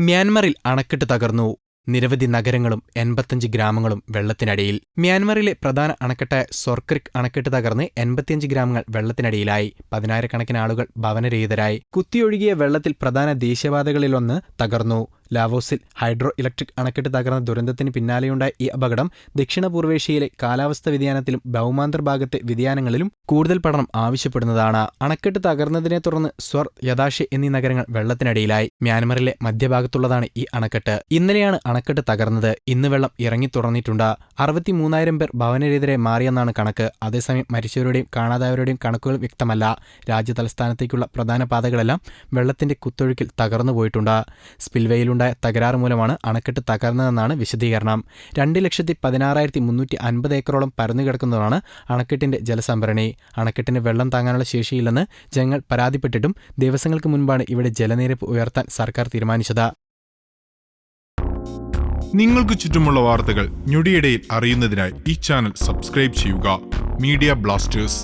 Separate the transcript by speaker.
Speaker 1: മ്യാൻമറിൽ അണക്കെട്ട് തകർന്നു. നിരവധി നഗരങ്ങളും എൺപത്തഞ്ച് ഗ്രാമങ്ങളും വെള്ളത്തിനടിയിൽ. മ്യാൻമറിലെ പ്രധാന അണക്കെട്ടായ സൊർക്രിക് അണക്കെട്ട് തകർന്ന് എൺപത്തിയഞ്ച് ഗ്രാമങ്ങൾ വെള്ളത്തിനടിയിലായി. പതിനായിരക്കണക്കിന് ആളുകൾ ഭവനരഹിതരായി. കുത്തിയൊഴുകിയ വെള്ളത്തിൽ പ്രധാന ദേശീയപാതകളിലൊന്ന് തകർന്നു. ലാവോസിൽ ഹൈഡ്രോ ഇലക്ട്രിക് അണക്കെട്ട് തകർന്ന ദുരന്തത്തിന് പിന്നാലെയുണ്ടായ ഈ അപകടം ദക്ഷിണ പൂർവേഷ്യയിലെ കാലാവസ്ഥ വ്യതിയാനത്തിലും ഭൗമാന്തർ ഭാഗത്തെ വ്യതിയാനങ്ങളിലും കൂടുതൽ പഠനം ആവശ്യപ്പെടുന്നതാണ്. അണക്കെട്ട് തകർന്നതിനെ തുടർന്ന് സ്വർ യദാഷെ എന്നീ നഗരങ്ങൾ വെള്ളത്തിനടിയിലായി. മ്യാൻമറിലെ മധ്യഭാഗത്തുള്ളതാണ് ഈ അണക്കെട്ട്. ഇന്നലെയാണ് അണക്കെട്ട് തകർന്നത്. ഇന്ന് വെള്ളം ഇറങ്ങി തുറന്നിട്ടുണ്ട്. അറുപത്തിമൂന്നായിരം പേർ ഭവനരഹിതരെ മാറിയെന്നാണ് കണക്ക്. അതേസമയം മരിച്ചവരുടെയും കാണാതായവരുടെയും കണക്കുകൾ വ്യക്തമല്ല. രാജ്യതലസ്ഥാനത്തേക്കുള്ള പ്രധാന പാതകളെല്ലാം വെള്ളത്തിന്റെ കുത്തൊഴുക്കിൽ തകർന്നു പോയിട്ടുണ്ട്. സ്പിൽവേയിലുണ്ടായ തകരാറ് മൂലമാണ് അണക്കെട്ട് തകർന്നതെന്നാണ് വിശദീകരണം. രണ്ട് ലക്ഷത്തി പതിനാറായിരത്തി മുന്നൂറ്റി അൻപത് ഏക്കറോളം പരന്നു കിടക്കുന്നതാണ് അണക്കെട്ടിന്റെ ജലസംഭരണി. അണക്കെട്ടിന് വെള്ളം താങ്ങാനുള്ള ശേഷിയില്ലെന്ന് ജനങ്ങൾ പരാതിപ്പെട്ടിട്ടും ദിവസങ്ങൾക്ക് മുൻപാണ് ഇവിടെ ജലനിരപ്പ് ഉയർത്താൻ സർക്കാർ തീരുമാനിച്ചത്.
Speaker 2: നിങ്ങൾക്ക് ചുറ്റുമുള്ള വാർത്തകൾ ഞൊടിയിടയിൽ അറിയുന്നതിനായി ഈ ചാനൽ സബ്സ്ക്രൈബ് ചെയ്യുക. Media blasters.